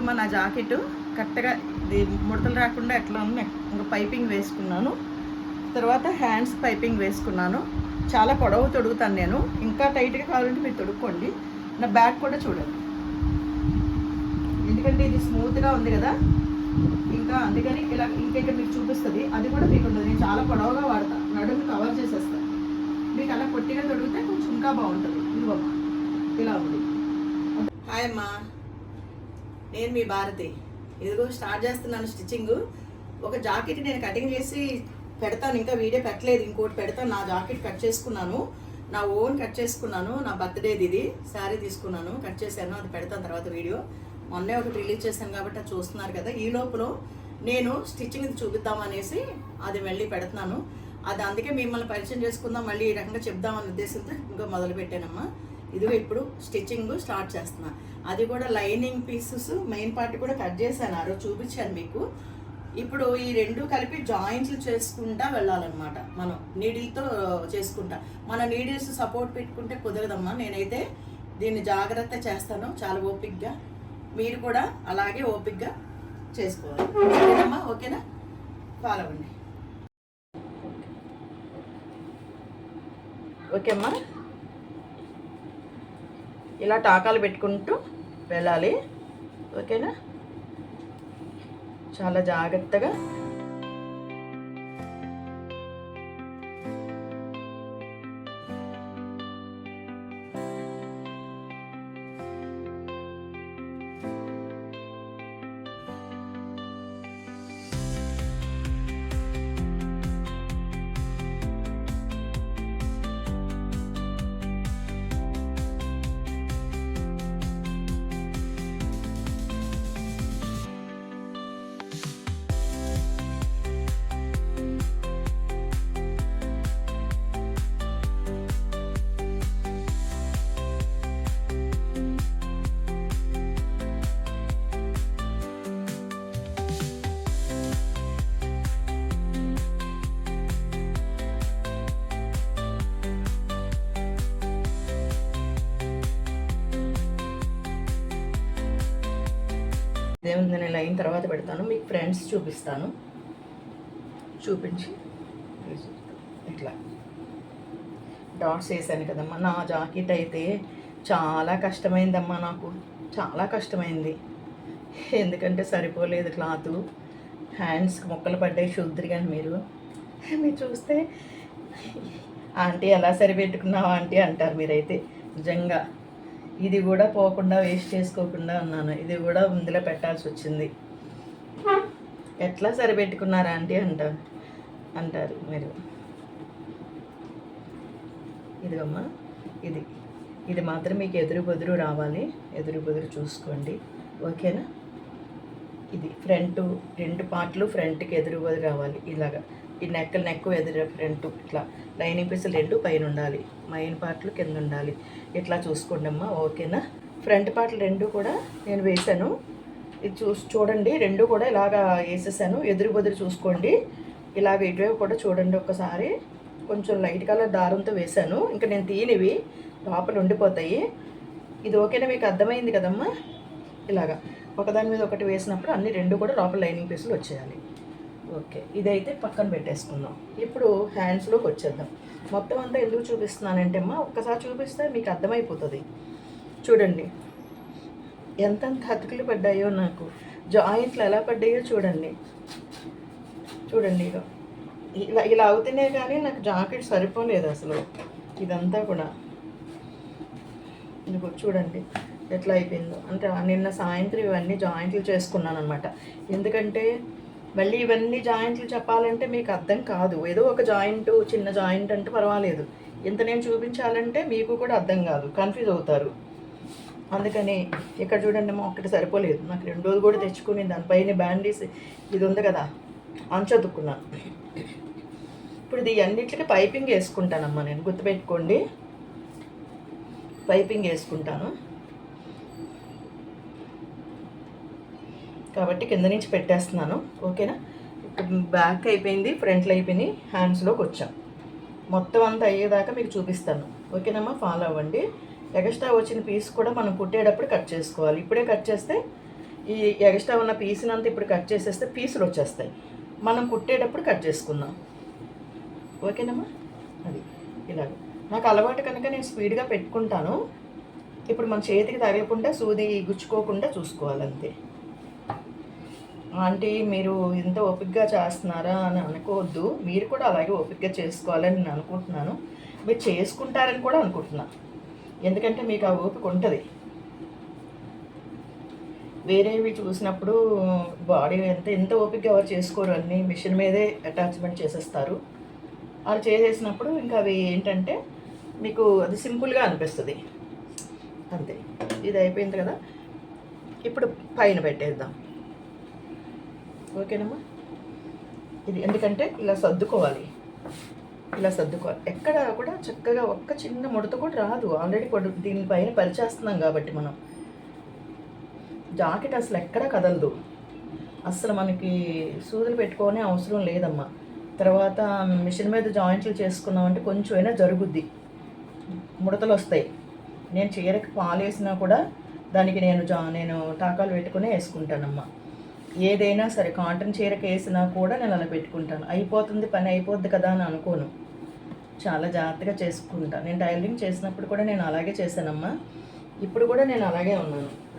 ఇదిగోమ్మా నా జాకెట్ కరెక్ట్గా ఇది ముడతలు రాకుండా ఎట్లా ఉంది? ఇంకా పైపింగ్ వేసుకున్నాను. తర్వాత హ్యాండ్స్ పైపింగ్ వేసుకున్నాను. చాలా పొడవు తొడుగుతాను నేను. ఇంకా టైట్గా కావాలంటే మీరు తొడుక్కోండి. నా బ్యాక్ కూడా చూడండి. ఎందుకంటే ఇది స్మూత్గా ఉంది కదా. ఇంకా అందుకని ఇలా ఇంకా ఇక్కడ మీకు చూపిస్తుంది. అది కూడా మీకు ఉండదు. నేను చాలా పొడవుగా వాడతాను నడుము కవర్ చేసేస్తాను మీకు అలా పొట్టిగా తొడిగితే కొంచెం ఇంకా బాగుంటుంది. ఇవ్వమ్మా ఇలా ఉంది. హాయ్ అమ్మా. నేను మీ భారతి. ఇదిగో స్టార్ట్ చేస్తున్నాను స్టిచ్చింగ్. ఒక జాకెట్ నేను కటింగ్ చేసి పెడతాను ఇంకా వీడియో పెట్టలేదు ఇంకోటి పెడతాను. నా జాకెట్ కట్ చేసుకున్నాను. నా ఓన్ కట్ చేసుకున్నాను నా బర్త్డేది ఇది. శారీ తీసుకున్నాను కట్ చేశాను అది పెడతాను తర్వాత వీడియో. మొన్నే ఒకటి రిలీజ్ చేశాను కాబట్టి అది చూస్తున్నారు కదా. ఈ లోపల నేను స్టిచ్చింగ్ చూపిద్దాం అనేసి అది మళ్ళీ పెడుతున్నాను. అది అందుకే మిమ్మల్ని పరిచయం చేసుకుందాం మళ్ళీ ఈ రకంగా చెప్దామనే ఉద్దేశంతో ఇంకా మొదలు పెట్టానమ్మా ఇదిగో ఇప్పుడు స్టిచ్చింగ్ స్టార్ట్ చేస్తున్నా. అది కూడా లైనింగ్ పీసెస్ మెయిన్ పార్ట్ కూడా కట్ చేశాను ఆ రోజు చూపించాను మీకు. ఇప్పుడు ఈ రెండు కలిపి జాయింట్లు చేసుకుంటా వెళ్ళాలన్నమాట మనం నీడిల్తో చేసుకుంటా. మన నీడిల్స్ సపోర్ట్ పెట్టుకుంటే కుదరదమ్మా. నేనైతే దీన్ని జాగ్రత్త చేస్తాను చాలా ఓపిక్గా మీరు కూడా అలాగే ఓపిక్గా చేసుకోవాలి. ఓకేనమ్మా? ఓకేనా? ఫాలో అవ్వండి. ఓకే అమ్మా ఇలా టాకాలు పెట్టుకుంటూ వెళ్ళాలి. ఓకేనా? చాలా జాగ్రత్తగా దేవుని నేను లైన్ తర్వాత పెడతాను. మీకు ఫ్రెండ్స్ చూపిస్తాను. చూపించి ఇట్లా. డాట్స్ వేసాను కదమ్మా. నా జాకెట్ అయితే చాలా కష్టమైందమ్మా నాకు. చాలా కష్టమైంది. ఎందుకంటే సరిపోలేదు క్లాత్. హ్యాండ్స్కి మొక్కలు పడ్డాయి. చూద్దరు మీరు. మీరు చూస్తే ఆంటీ ఎలా సరిపెట్టుకున్నావు ఆంటీ? అంటారు మీరైతే. నిజంగా. ఇది కూడా పోకుండా వేస్ట్ చేసుకోకుండా ఉన్నాను. ఇది కూడా ముందులో పెట్టాల్సి వచ్చింది. ఎట్లా సరిపెట్టుకున్నారా ఆంటీ అంటారు అంటారు మీరు. ఇదిగమ్మా ఇది. ఇది మాత్రం మీకు ఎదురు బొదురు రావాలి. ఎదురు బొదురు చూసుకోండి. ఓకేనా? ఇది ఫ్రంట్ రెండు పార్ట్లు ఫ్రంట్కి ఎదురు బొదురు రావాలి. ఇలాగా. ఈ నెక్ నెక్ ఎదురు ఫ్రంట్ ఇట్లా లైనింగ్ పీసులు రెండు పైన ఉండాలి. మైన్ పార్ట్లు కింద ఉండాలి. ఇట్లా చూసుకోండి అమ్మా ఓకేనా? ఫ్రంట్ పార్ట్లు రెండు కూడా నేను వేసాను ఇది చూసి చూడండి రెండు కూడా ఇలాగా వేసేసాను. ఎదురు బదురు చూసుకోండి. ఇలాగ ఇటువైపు కూడా చూడండి ఒకసారి. కొంచెం లైట్ కలర్ దారంతో వేశాను. ఇంకా నేను తీనివి లోపల ఉండిపోతాయి. ఇది ఓకేనా? మీకు అర్థమైంది కదమ్మా? ఇలాగా. ఒకదాని మీద ఒకటి వేసినప్పుడు అన్ని రెండు కూడా లోపల లైనింగ్ పీసులు వచ్చేయాలి. ఓకే ఇదైతే పక్కన పెట్టేసుకుందాం. ఇప్పుడు హ్యాండ్స్లోకి వచ్చేద్దాం. మొత్తం అంతా ఎందుకు చూపిస్తున్నానంటే అమ్మా ఒక్కసారి చూపిస్తే మీకు అర్థమైపోతుంది. చూడండి. ఎంతెంత అతుకులు పడ్డాయో నాకు. జాయింట్లు ఎలా పడ్డాయో చూడండి. చూడండి ఇక ఇలా ఇలా అవుతేనే కానీ నాకు జాకెట్ సరిపోలేదు అసలు. ఇదంతా కూడా. ఇదిగో చూడండి. ఎట్లా అయిపోయిందో. అంటే నిన్న సాయంత్రం ఇవన్నీ జాయింట్లు చేసుకున్నాను అనమాట ఎందుకంటే మళ్ళీ ఇవన్నీ జాయింట్లు చెప్పాలంటే మీకు అర్థం కాదు. ఏదో ఒక జాయింట్ చిన్న జాయింట్ అంటే పర్వాలేదు. ఇంత నేను చూపించాలంటే మీకు కూడా అర్థం కాదు. కన్ఫ్యూజ్ అవుతారు. అందుకని ఇక్కడ చూడండి మా ఒక్కటి సరిపోలేదు. నాకు రెండు రోజులు కూడా తెచ్చుకుని దానిపైన బ్యాండీస్ ఇది ఉంది కదా అంచదుక్కున్నాను. ఇప్పుడు ఇది అన్నిటికీ పైపింగ్ వేసుకుంటానమ్మా నేను. గుర్తుపెట్టుకోండి. పైపింగ్ వేసుకుంటాను. కాబట్టి కింద నుంచి పెట్టేస్తున్నాను. ఓకేనా? బ్యాక్ అయిపోయింది ఫ్రంట్లో అయిపోయినాయి హ్యాండ్స్లోకి వచ్చాం. మొత్తం అంతా అయ్యేదాకా మీకు చూపిస్తాను. ఓకేనమ్మా? ఫాలో అవ్వండి. ఎగస్ట్రా వచ్చిన పీస్ కూడా మనం కుట్టేటప్పుడు కట్ చేసుకోవాలి. ఇప్పుడే కట్ చేస్తే ఈ ఎగస్ట్రా ఉన్న పీసునంతా ఇప్పుడు కట్ చేసేస్తే పీసులు వచ్చేస్తాయి. మనం కుట్టేటప్పుడు కట్ చేసుకుందాం. ఓకేనమ్మా? అది ఇలాగ. నాకు అలవాటు కనుక నేను స్పీడ్గా పెట్టుకుంటాను. ఇప్పుడు మన చేతికి తగలకుండా సూది గుచ్చుకోకుండా చూసుకోవాలంతే. ఆంటీ మీరు ఇంత ఓపికగా చేస్తున్నారా అని అనుకోవద్దు. మీరు కూడా అలాగే ఓపికగా చేసుకోవాలని నేను అనుకుంటున్నాను. మీరు చేసుకుంటారని కూడా అనుకుంటున్నాను ఎందుకంటే మీకు ఆ ఓపిక ఉంటుంది. వేరేవి చూసినప్పుడు బాడీ ఎంత ఎంత ఓపిక ఎవరు చేసుకోరు అన్ని మిషన్ మీదే అటాచ్మెంట్ చేసేస్తారు. అలా చేసేసినప్పుడు ఇంకా అవి ఏంటంటే మీకు అది సింపుల్గా అనిపిస్తుంది. అంతే. ఇది అయిపోయింది కదా. ఇప్పుడు పైన పెట్టేద్దాం. ఓకేనమ్మా? ఇది ఎందుకంటే ఇలా సర్దుకోవాలి. ఇలా సర్దుకోవాలి. ఎక్కడ కూడా చక్కగా ఒక్క చిన్న ముడత కూడా రాదు. ఆల్రెడీ కొడు దీనిపైన పరిచేస్తున్నాం కాబట్టి మనం. జాకెట్ అసలు ఎక్కడ కదలదు. అసలు మనకి సూదులు పెట్టుకోనే అవసరం లేదమ్మా. తర్వాత మిషన్ మీద జాయింట్లు చేసుకున్నామంటే కొంచెమైనా జరుగుద్ది. ముడతలు వస్తాయి నేను చీరకి పాలు వేసినా కూడా దానికి నేను జా నేను టాకాలు పెట్టుకునే వేసుకుంటానమ్మా. ఏదైనా సరే కాటన్ చీర వేసినా కూడా నేను అలా పెట్టుకుంటాను. అయిపోతుంది పని అయిపోద్ది కదా అని అనుకోను. చాలా జాగ్రత్తగా చేసుకుంటాను నేను టైలరింగ్ చేసినప్పుడు కూడా నేను అలాగే చేశానమ్మా. ఇప్పుడు కూడా నేను అలాగే ఉన్నాను.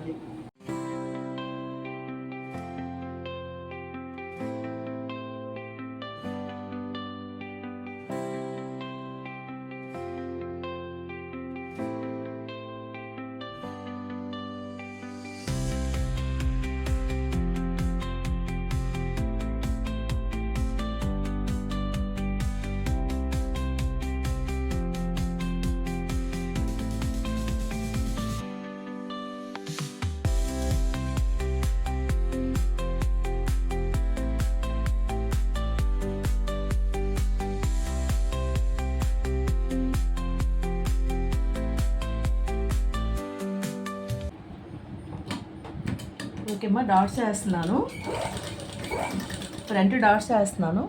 ఓకేమ్మా డాట్స్ వేస్తున్నాను. ఫ్రంట్ డాట్స్ వేస్తున్నాను.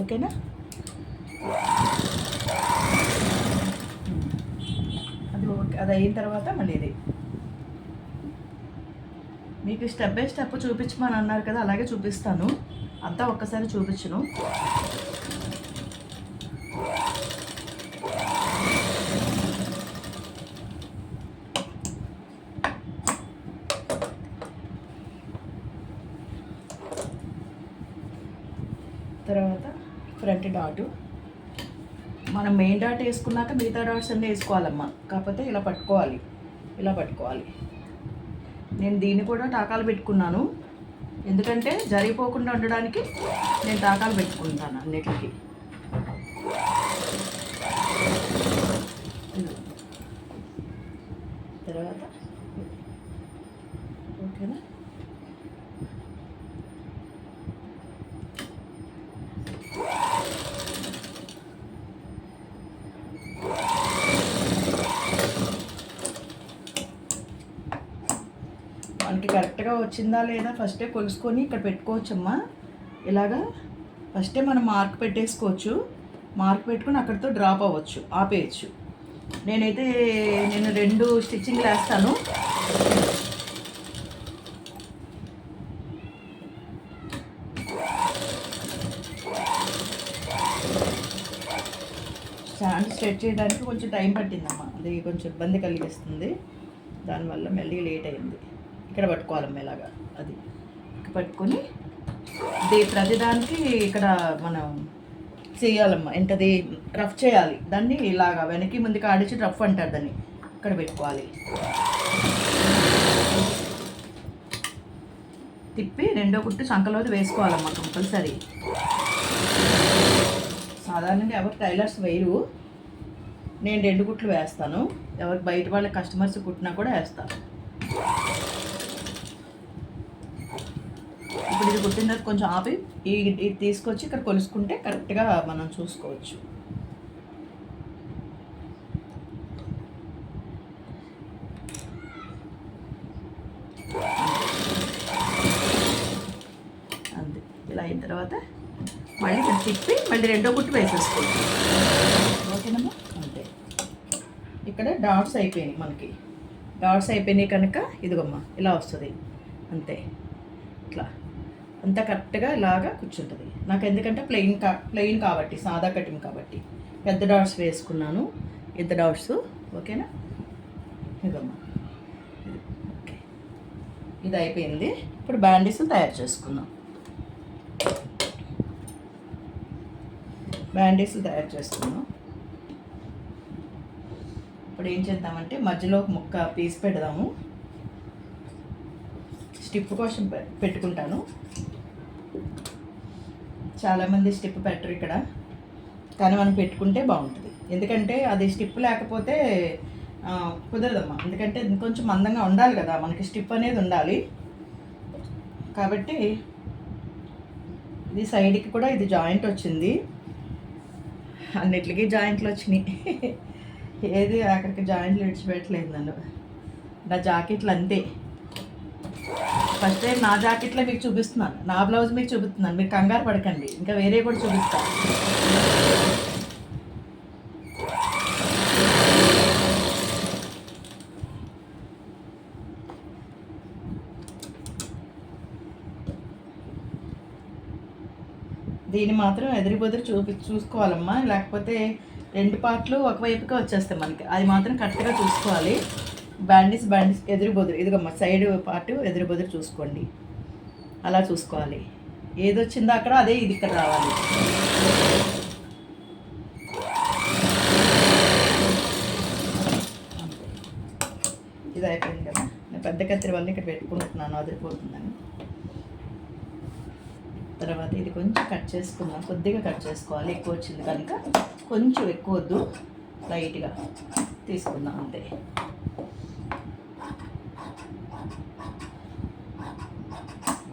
ఓకేనా? అది ఓకే అది అయిన తర్వాత మళ్ళీ ఇది. మీకు స్టెప్ బై స్టెప్ చూపించమని అన్నారు కదా అలాగే చూపిస్తాను. అంతా ఒక్కసారి చూపించను తర్వాత ఫ్రంట్ డాట్. మనం మెయిన్ డాట్ వేసుకున్నాక మిగతా డాట్స్ అన్నీ వేసుకోవాలమ్మా. కాకపోతే ఇలా పట్టుకోవాలి. ఇలా పట్టుకోవాలి. నేను దీన్ని కూడా టాకాలు పెట్టుకున్నాను. ఎందుకంటే జరిగిపోకుండా ఉండడానికి నేను టాకాలు పెట్టుకుంటాను అన్నిటికీ. తర్వాత ఓకేనా మనకి కరెక్ట్గా వచ్చిందా లేదా ఫస్టే కొలుసుకొని ఇక్కడ పెట్టుకోవచ్చమ్మా. ఇలాగా ఫస్టే మనం మార్క్ పెట్టేసుకోవచ్చు. మార్క్ పెట్టుకొని అక్కడితో డ్రాప్ అవ్వచ్చు. ఆపేయచ్చు. నేనైతే నేను రెండు స్టిచ్చింగ్ వేస్తాను. స్టాండ్ స్ట్రెచ్ చేయడానికి కొంచెం టైం పట్టిందమ్మా. అది కొంచెం ఇబ్బంది కలిగిస్తుంది. దానివల్ల మళ్ళీ లేట్ అయింది. ఇక్కడ పట్టుకోవాలమ్మా ఇలాగా. అది. ఇక్కడ పట్టుకొని ఇది ప్రతిదానికి ఇక్కడ మనం చేయాలమ్మా. ఎంతది రఫ్ చేయాలి. దాన్ని ఇలాగా వెనక్కి ముందుకు ఆడించి రఫ్ అంటారు దాన్ని. ఇక్కడ పెట్టుకోవాలి. తిప్పి రెండో కుట్టు సంకలోది వేసుకోవాలమ్మా కంపల్సరీ. సాధారణంగా ఎవరు టైలర్స్ వేయరు. నేను రెండు కుట్లు వేస్తాను. ఎవరికి బయట వాళ్ళ కస్టమర్స్ కుట్టినా కూడా వేస్తాను ఇది కుట్టిన తర్వాత కొంచెం ఆపి ఈ ఇది తీసుకొచ్చి ఇక్కడ కొలుసుకుంటే కరెక్ట్గా మనం చూసుకోవచ్చు. అంతే. ఇలా అయిన తర్వాత మళ్ళీ ఇక్కడ తిప్పి మళ్ళీ రెండో గుట్టు వేసేసుకోవచ్చు. ఓకేనమ్మా? అంతే. ఇక్కడ డాట్స్ అయిపోయినాయి మనకి. డాట్స్ అయిపోయినాయి కనుక ఇదిగమ్మా ఇలా వస్తుంది. అంతే. ఇట్లా. అంత కరెక్ట్గా ఇలాగా కూర్చుంటుంది. నాకు ఎందుకంటే ప్లెయిన్ కా ప్లెయిన్ కాబట్టి సాదా కటింగ్ కాబట్టి. పెద్ద డాట్స్ వేసుకున్నాను. పెద్ద డాట్స్ ఓకేనా? ఇదమ్మా ఓకే. ఇది అయిపోయింది. ఇప్పుడు బ్యాండీస్ తయారు చేసుకుందాం. బ్యాండీస్ తయారు చేసుకుందాం. ఇప్పుడు ఏం చేద్దామంటే మధ్యలో ఒక ముక్క పీస్ పెడదాము. స్టిప్ కోసం పె- పెట్టుకుంటాను. చాలామంది స్టిప్ పెట్టరు ఇక్కడ. కానీ మనం పెట్టుకుంటే బాగుంటుంది. ఎందుకంటే అది స్టిప్ లేకపోతే కుదరదమ్మా. ఎందుకంటే కొంచెం మందంగా ఉండాలి కదా. మనకి స్టిప్ అనేది ఉండాలి. కాబట్టి ఇది సైడ్కి కూడా ఇది జాయింట్ వచ్చింది. అన్నిటికీ జాయింట్లు వచ్చినాయి. ఏది అక్కడికి జాయింట్లు విడిచిపెట్టలేదు నన్ను. నా జాకెట్లు అంతే. ఫస్ట్ టైం నా జాకెట్లో మీకు చూపిస్తున్నాను. నా బ్లౌజ్ మీకు చూపిస్తున్నాను. మీరు కంగారు పడకండి. ఇంకా వేరే కూడా చూపిస్తాను దీన్ని మాత్రం ఎదురు చూపి చూసుకోవాలమ్మా. లేకపోతే రెండు పార్ట్లు ఒకవైపుకే వచ్చేస్తాయి మనకి. అది మాత్రం కరెక్ట్గా చూసుకోవాలి. బ్యాండిస్ బ్యాండిస్ ఎదురు బొదురు. ఇదిగమ్మ సైడ్ పార్ట్ ఎదురు బొదురు చూసుకోండి. అలా చూసుకోవాలి. ఏది వచ్చిందో అక్కడ అదే ఇది ఇక్కడ రావాలి. ఇది అయిపోయింది కదా. నేను పెద్ద కత్తిరి వల్ల ఇక్కడ పెట్టుకుంటున్నాను అదిరిపోతుందని. తర్వాత ఇది కొంచెం కట్ చేసుకుందాం. కొద్దిగా కట్ చేసుకోవాలి. ఎక్కువ వచ్చింది కనుక కొంచెం ఎక్కువ వద్దు. లైట్గా తీసుకుందాం అంతే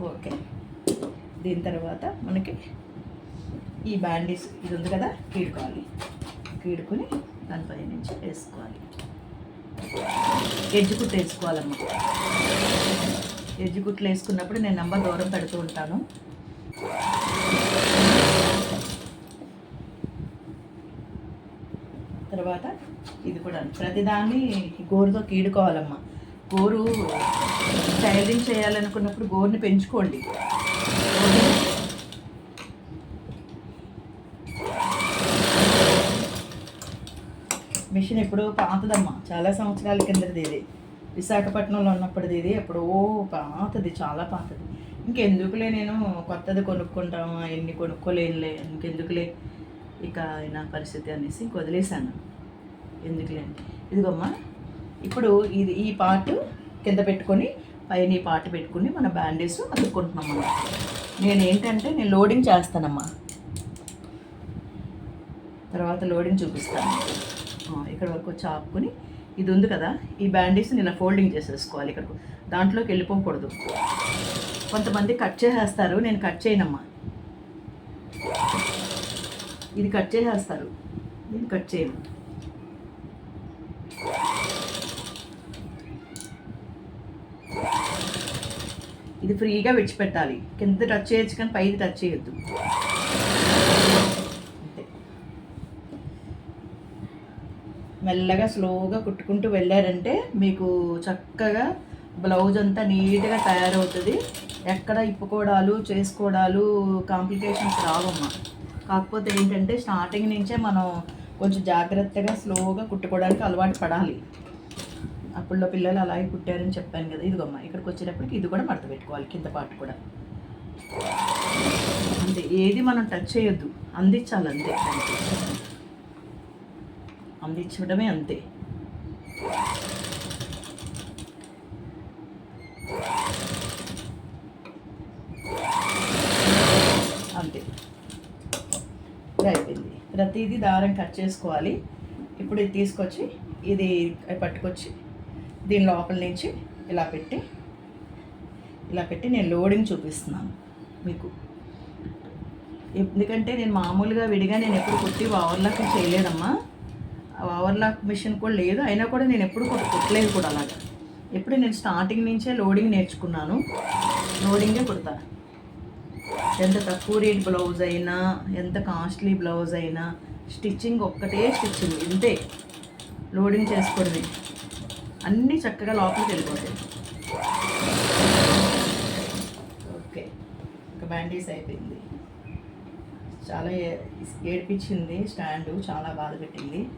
ఓకే దీని తర్వాత మనకి ఈ బ్యాండీస్ ఇది ఉంది కదా కీడుకోవాలి. కీడుకొని దానిపై నుంచి వేసుకోవాలి. ఎడ్జ్ వేసుకోవాలమ్మా ఎడ్జ్ కుట్లు వేసుకున్నప్పుడు నేను నెంబర్ దూరం పెడుతూ ఉంటాను. తర్వాత ఇది కూడా ప్రతిదాన్ని గోరుతో కీడుకోవాలమ్మా. గోరు టైలింగ్ చేయాలనుకున్నప్పుడు గోరుని పెంచుకోండి. మిషన్ ఎప్పుడో పాతదమ్మా. చాలా సంవత్సరాల కిందది ఇది. విశాఖపట్నంలో ఉన్నప్పటిది ఇది ఎప్పుడో పాతది చాలా పాతది. ఇంకెందుకులే నేను కొత్తది కొనుక్కుంటాము ఎన్ని కొనుక్కోలేనులే ఇంకెందుకులే ఇక నా పరిస్థితి అనేసి వదిలేశాను. ఎందుకులే ఇదిగోమ్మా ఇప్పుడు ఇది ఈ పార్ట్ కింద పెట్టుకొని పైన ఈ పార్ట్ పెట్టుకుని మన బ్యాండేజ్ అతుక్కుంటున్నాం నేను ఏంటంటే నేను లోడింగ్ చేస్తానమ్మా. తర్వాత లోడింగ్ చూపిస్తాను. ఇక్కడ వరకు వచ్చి ఆపుకొని ఇది ఉంది కదా ఈ బ్యాండేజ్ నిన్న ఫోల్డింగ్ చేసేసుకోవాలి ఇక్కడ దాంట్లోకి వెళ్ళిపోకూడదు. కొంతమంది కట్ చేసేస్తారు నేను కట్ చేయనమ్మా. ఇది కట్ చేసేస్తారు నేను కట్ చేయను. ఇది ఫ్రీగా విడిచిపెట్టాలి. కింద టచ్ చేయొచ్చు కానీ పైది టచ్ చేయొద్దు అంతే మెల్లగా స్లోగా కుట్టుకుంటూ వెళ్ళారంటే మీకు చక్కగా బ్లౌజ్ అంతా నీట్గా తయారవుతుంది. ఎక్కడ ఇప్పుకోవడాలు చేసుకోవడాలు కాంప్లికేషన్స్ రావమ్మా. కాకపోతే ఏంటంటే స్టార్టింగ్ నుంచే మనం కొంచెం జాగ్రత్తగా స్లోగా కుట్టుకోవడానికి అలవాటు పడాలి. అప్పుడులో పిల్లలు అలాగే కుట్టారని చెప్పాను కదా ఇదిగోమ్మా ఇక్కడికి వచ్చేటప్పటికి ఇది కూడా మడత పెట్టుకోవాలి కింద పాటు కూడా. అంతే ఏది మనం టచ్ చేయొద్దు అందించాలి అంతే అందించడమే అంతే. అంతే. అయిపోయింది. ప్రతిదీ దారం కట్ చేసుకోవాలి. ఇప్పుడు ఇది తీసుకొచ్చి ఇది పట్టుకొచ్చి దీని లోపల నుంచి ఇలా పెట్టి ఇలా పెట్టి నేను లోడింగ్ చూపిస్తున్నాను మీకు. ఎందుకంటే నేను మామూలుగా విడిగా నేను ఎప్పుడు కుట్టి ఓవర్లాక్ చేయలేదమ్మా ఓవర్లాక్ మిషన్ కూడా లేదు. అయినా కూడా నేను ఎప్పుడు కొట్టలేదు కుట్టలేదు కూడా అలాగా. ఎప్పుడు నేను స్టార్టింగ్ నుంచే లోడింగ్ నేర్చుకున్నాను. లోడింగే కుడతా. ఎంత తక్కువ రేట్ బ్లౌజ్ అయినా ఎంత కాస్ట్లీ బ్లౌజ్ అయినా స్టిచ్చింగ్ ఒక్కటే స్టిచ్చింగ్ ఇంతే. లోడింగ్ చేసుకోవడమే. అన్నీ చక్కగా లోపలికి వెళ్ళిపోతాయి. బ్యాండేజ్ అయిపోయింది. చాలా ఏడిపించింది స్టాండు చాలా బాధ పెట్టింది.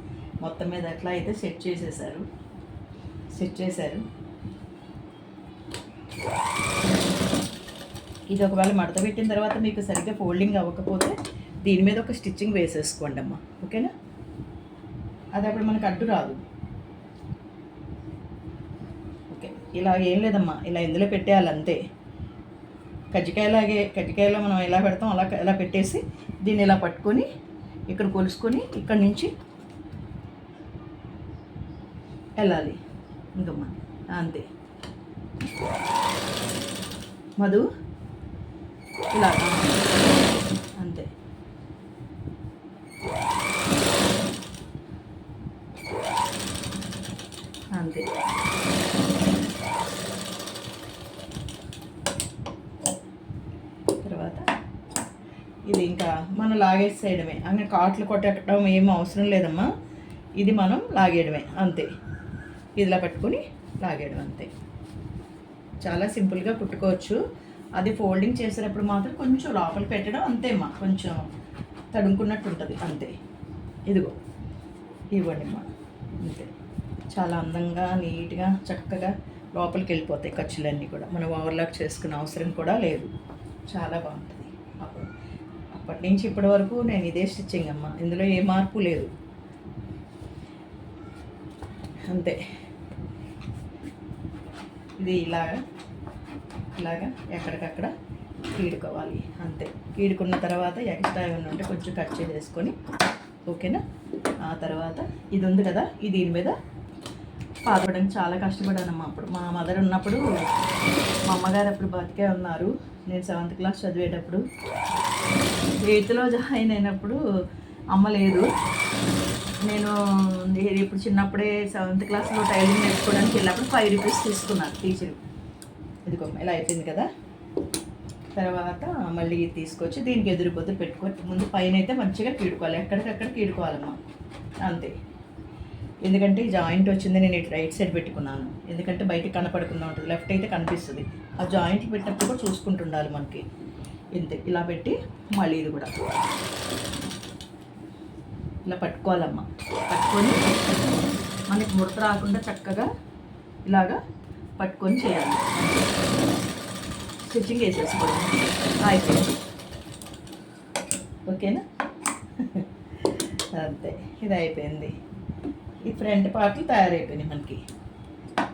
మొత్తం మీద అట్లా అయితే సెట్ చేసేసారు. సెట్ చేశారు. ఇది ఒకవేళ మడత పెట్టిన తర్వాత మీకు సరిగ్గా ఫోల్డింగ్ అవ్వకపోతే దీని మీద ఒక స్టిచ్చింగ్ వేసేసుకోండి అమ్మా. ఓకేనా? అది అప్పుడు మనకు అడ్డు రాదు. ఓకే. ఇలా ఏం లేదమ్మా. ఇలా ఇందులో పెట్టేయాలి అంతే. కజ్జికాయలాగే కజ్జికాయలో మనం ఎలా పెడతాం అలా ఇలా పెట్టేసి దీన్ని ఇలా పట్టుకొని ఇక్కడ కొలుసుకొని ఇక్కడ నుంచి వెళ్ళాలి. ఇంకమ్మా అంతే. మధు ఇలా అంతే. అంతే. తర్వాత ఇది ఇంకా మనం లాగేసేయడమే. అంటే కాట్లు కొట్టడం ఏం అవసరం లేదమ్మా. ఇది మనం లాగేయడమే. అంతే. ఇదిలా పట్టుకొని లాగేయడం అంతే. చాలా సింపుల్గా కుట్టుకోవచ్చు. అది ఫోల్డింగ్ చేసేటప్పుడు మాత్రం కొంచెం లోపల పెట్టడం అంతేమ్మా. కొంచెం తడుముకున్నట్టు ఉంటుంది. అంతే. ఇదిగో. ఇవ్వండి అమ్మా. అంతే. చాలా అందంగా నీట్గా చక్కగా లోపలికి వెళ్ళిపోతాయి ఖర్చులన్నీ కూడా. మనం ఓవర్లాక్ చేసుకునే అవసరం కూడా లేదు. చాలా బాగుంటుంది. అప్పుడు అప్పటి నుంచి ఇప్పటి వరకు నేను ఇదే స్టిచ్చింగ్ అమ్మ. ఇందులో ఏ మార్పు లేదు. అంతే. ఇది ఇలాగా ఇలాగా ఎక్కడికక్కడ కీడుకోవాలి అంతే. కీడుకున్న తర్వాత ఎక్స్ట్రా ఏమైనా ఉంటే కొంచెం కట్ చేసేసుకొని ఓకేనా? ఆ తర్వాత ఇది ఉంది కదా ఇది దీని మీద పాల్పడడానికి చాలా కష్టపడానమ్మా అప్పుడు. మా మదర్ ఉన్నప్పుడు మా అమ్మగారు అప్పుడు బతికే ఉన్నారు. నేను సెవెంత్ క్లాస్ చదివేటప్పుడు ఎయిత్లో జాయిన్ అయినప్పుడు అమ్మ లేదు. నేను ఇప్పుడు చిన్నప్పుడే సెవెంత్ క్లాస్లో టైలింగ్ నేర్చుకోవడానికి వెళ్ళినప్పుడు ఫైవ్ రూపీస్ తీసుకున్నాను టీచర్ ఇదిగో ఇలా అయిపోయింది కదా? తర్వాత మళ్ళీ తీసుకొచ్చి దీనికి ఎదురు బొద్దురు పెట్టుకొని ముందు పైన అయితే మంచిగా కీడుకోవాలి. ఎక్కడికక్కడ కీడుకోవాలమ్మా. అంతే. ఎందుకంటే జాయింట్ వచ్చింది నేను ఇటు రైట్ సైడ్ పెట్టుకున్నాను. ఎందుకంటే బయటికి కనపడకుండా ఉంటుంది. లెఫ్ట్ అయితే కనిపిస్తుంది. ఆ జాయింట్ పెట్టినప్పుడు కూడా చూసుకుంటుండాలి మనకి. ఇంతే. ఇలా పెట్టి మళ్ళీ ఇది కూడా. ఇలా పట్టుకోవాలమ్మా. పట్టుకొని మనకి ముడత రాకుండా చక్కగా ఇలాగా పట్టుకొని చేయాలి. స్టిచ్చింగ్ వేసేసుకోండి. అయిపోయింది. ఓకేనా? అంతే ఇది అయిపోయింది. ఈ ఫ్రంట్ పార్ట్లు తయారైపోయినాయి మనకి.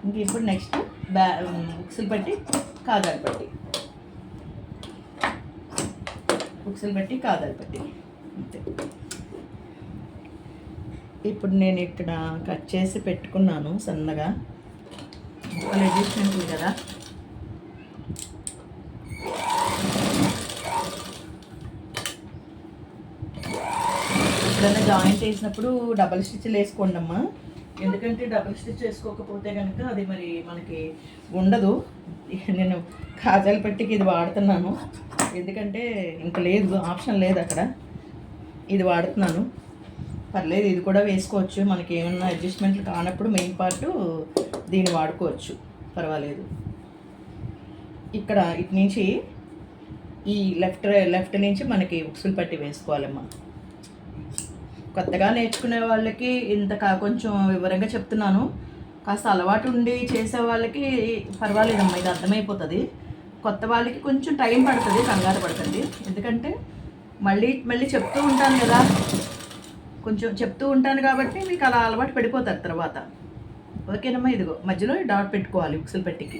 ఇంక ఇప్పుడు నెక్స్ట్ బ్యా ఉక్సులు బట్టి కాదాలు పట్టి. ఉక్సులు పెట్టి కాదాలు పట్టి. అంతే. ఇప్పుడు నేను ఇక్కడ కట్ చేసి పెట్టుకున్నాను సన్నగా. ముక్కలు కదా. ఎప్పుడైనా జాయింట్ వేసినప్పుడు డబల్ స్టిచ్లు వేసుకోండి అమ్మా. ఎందుకంటే డబల్ స్టిచ్ వేసుకోకపోతే కనుక అది మరి మనకి ఉండదు. నేను కాజాల పెట్టికి ఇది వాడుతున్నాను. ఎందుకంటే ఇంక లేదు ఆప్షన్ లేదు అక్కడ. ఇది వాడుతున్నాను. పర్లేదు ఇది కూడా వేసుకోవచ్చు. మనకి ఏమన్నా అడ్జస్ట్మెంట్లు కానప్పుడు మెయిన్ పార్ట్ దీన్ని వాడుకోవచ్చు. పర్వాలేదు. ఇక్కడ ఇటు నుంచి ఈ లెఫ్ట్ లెఫ్ట్ నుంచి మనకి ఉక్సులు పట్టి వేసుకోవాలమ్మా. కొత్తగా నేర్చుకునే వాళ్ళకి ఇంత కా కొంచెం వివరంగా చెప్తున్నాను. కాస్త అలవాటు ఉండి చేసే వాళ్ళకి పర్వాలేదమ్మా ఇది అర్థమైపోతుంది. కొత్త వాళ్ళకి కొంచెం టైం పడుతుంది కంగారు పడుతుంది. ఎందుకంటే మళ్ళీ మళ్ళీ చెప్తూ ఉంటాను కదా. కొంచెం చెప్తూ ఉంటాను కాబట్టి మీకు అలా అలవాటు పడిపోతారు తర్వాత. ఓకేనమ్మా ఇదిగో మధ్యలో డాట్ పెట్టుకోవాలి ఉక్సులు పెట్టికి.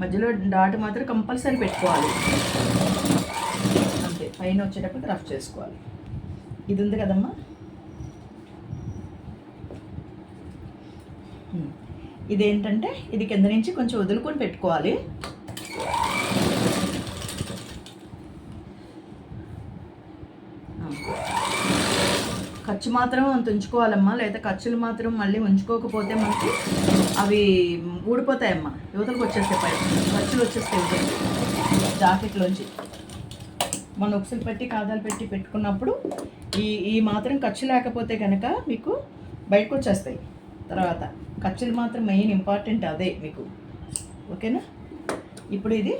మధ్యలో డాట్ మాత్రం కంపల్సరీ పెట్టుకోవాలి. అంతే పైన వచ్చేటప్పుడు రఫ్ చేసుకోవాలి. ఇది ఉంది కదమ్మా? ఇదేంటంటే ఇది కింద నుంచి కొంచెం వదులుకొని పెట్టుకోవాలి ఆ. ఖర్చు మాత్రం అంత ఉంచుకోవాలమ్మా లేదా ఖర్చులు మాత్రం మళ్ళీ ఉంచుకోకపోతే మనకి అవి ఊడిపోతాయమ్మా. యువతలకు వచ్చేస్తాయి పై ఖర్చులు వచ్చేస్తాయి జాకెట్లోంచి. మనం ఒకసారి పెట్టి కాదాలు పెట్టి పెట్టుకున్నప్పుడు ఈ ఈ మాత్రం ఖర్చు లేకపోతే కనుక మీకు బయటకు వచ్చేస్తాయి తర్వాత ఖర్చులు మాత్రం మెయిన్ ఇంపార్టెంట్ అదే మీకు. ఓకేనా? ఇప్పుడు ఇది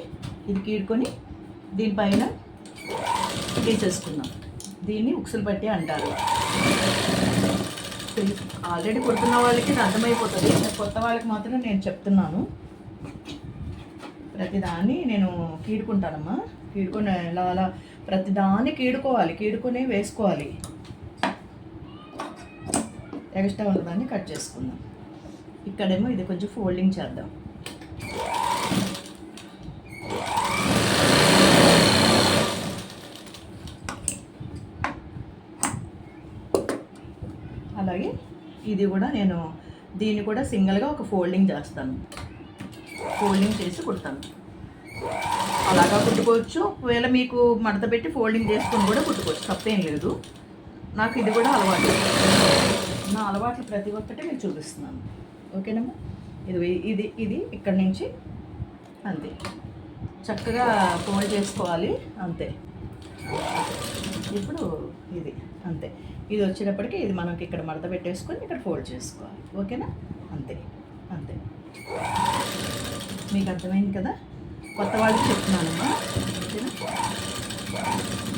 ఇది కీడుకొని దీనిపైన వేసేసుకుందాం దీన్ని ఉక్సులు పట్టి అంటారు. ఆల్రెడీ కొడుతున్న వాళ్ళకి ఇది అర్థమైపోతుంది. కొత్త వాళ్ళకి మాత్రం నేను చెప్తున్నాను. ప్రతిదాన్ని నేను కీడుకుంటానమ్మా. కీడుకొని ఎలా అలా ప్రతిదాన్ని కీడుకోవాలి. కీడుకొని వేసుకోవాలి. ఎక్స్ట్రా ఉన్నదాన్ని కట్ చేసుకుందాం. ఇక్కడేమో ఇది కొంచెం ఫోల్డింగ్ చేద్దాం అలాగే ఇది కూడా నేను దీన్ని కూడా సింగిల్గా ఒక ఫోల్డింగ్ చేస్తాను. ఫోల్డింగ్ చేసి కుడతాను. అలాగా కుట్టుకోవచ్చు. ఒకవేళ మీకు మడత పెట్టి ఫోల్డింగ్ చేసుకొని కూడా కుట్టుకోవచ్చు. తప్పేం లేదు. నాకు ఇది కూడా అలవాటు. నా అలవాట్లు ప్రతి ఒక్కటి నేను చూపిస్తున్నాను. ఓకేనమ్మా ఇది ఇది ఇది ఇక్కడ నుంచి అంతే. చక్కగా ఫోల్డ్ చేసుకోవాలి. అంతే. ఇప్పుడు ఇది అంతే. ఇది వచ్చేటప్పటికి ఇది మనకి ఇక్కడ మడత పెట్టేసుకొని ఇక్కడ ఫోల్డ్ చేసుకోవాలి. ఓకేనా? అంతే అంతే. మీకు అర్థమైంది కదా? కొత్త వాళ్ళకి చెప్తున్నానమ్మా. ఓకేనా?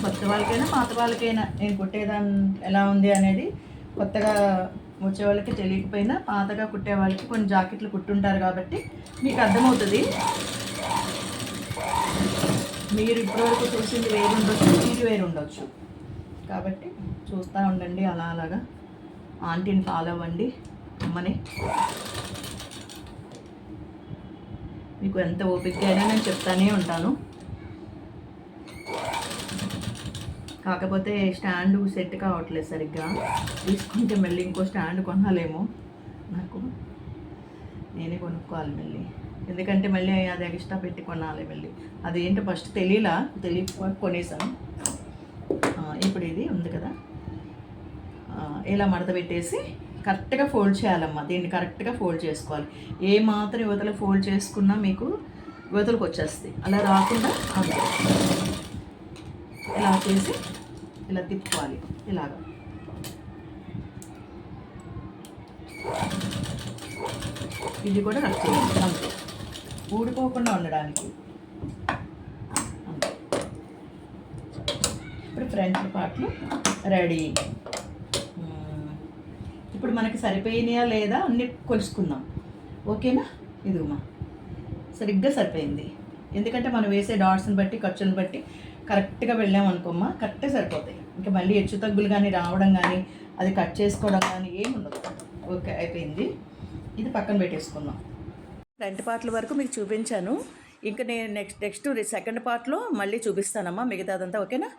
కొత్త వాళ్ళకైనా పాత వాళ్ళకైనా నేను కుట్టేదాన్ని ఎలా ఉంది అనేది కొత్తగా వచ్చే వాళ్ళకి తెలియకపోయినా పాతగా కుట్టే వాళ్ళకి కొన్ని జాకెట్లు కుట్టుంటారు కాబట్టి మీకు అర్థమవుతుంది. మీరు ఇప్పటివరకు చూసింది వేరు ఉండొచ్చు మీరు వేరు ఉండొచ్చు. కాబట్టి చూస్తూ ఉండండి అలా అలాగా. ఆంటీని ఫాలో అవ్వండి అమ్మని. మీకు ఎంత ఓపిక అయినా నేను చెప్తానే ఉంటాను. కాకపోతే స్టాండ్ సెట్ కావట్లేదు సరిగ్గా. తీసుకుంటే మళ్ళీ ఇంకో స్టాండ్ కొనాలేమో. నాకు నేనే కొనుక్కోవాలి మళ్ళీ. ఎందుకంటే మళ్ళీ అది ఎక్స్ట్రా పెట్టి కొనాలి మళ్ళీ. అది ఏంటో ఫస్ట్ తెలియలా తెలియక కొనేసాను ఆ, ఇప్పుడు ఇది ఉంది కదా ఆ, ఇలా మడత పెట్టేసి కరెక్ట్గా ఫోల్డ్ చేయాలమ్మా. దీన్ని కరెక్ట్గా ఫోల్డ్ చేసుకోవాలి. ఏ మాత్రం యువతలు ఫోల్డ్ చేసుకున్నా మీకు యువతలకు వచ్చేస్తాయి. అలా రాకుండా అంతే ఇలా చేసి ఇలా తిప్పుకోవాలి. ఇలాగా. ఇది కూడా కట్ చేయాలి అంతే. ఊడిపోకుండా ఉండడానికి. ఇప్పుడు ఫ్రంట్ పార్ట్లు రెడీ. ఇప్పుడు మనకి సరిపోయినాయా లేదా అన్ని కొలుసుకుందాం. ఓకేనా? ఇదిగోమా. సరిగ్గా సరిపోయింది. ఎందుకంటే మనం వేసే డాట్స్ని బట్టి ఖర్చుని బట్టి కరెక్ట్గా వెళ్ళామనుకోమ్మా కరెక్టే సరిపోతాయి. ఇంకా మళ్ళీ హెచ్చు తగ్గులు కానీ రావడం కానీ అది కట్ చేసుకోవడం కానీ ఏమి ఉండదు. ఓకే అయిపోయింది. ఇది పక్కన పెట్టేసుకుందాం. ఫ్రంట్ పార్ట్ల వరకు మీకు చూపించాను. ఇంకా నేను నెక్స్ట్ నెక్స్ట్ సెకండ్ పార్ట్లో మళ్ళీ చూపిస్తానమ్మా మిగతాదంతా ఓకేనా?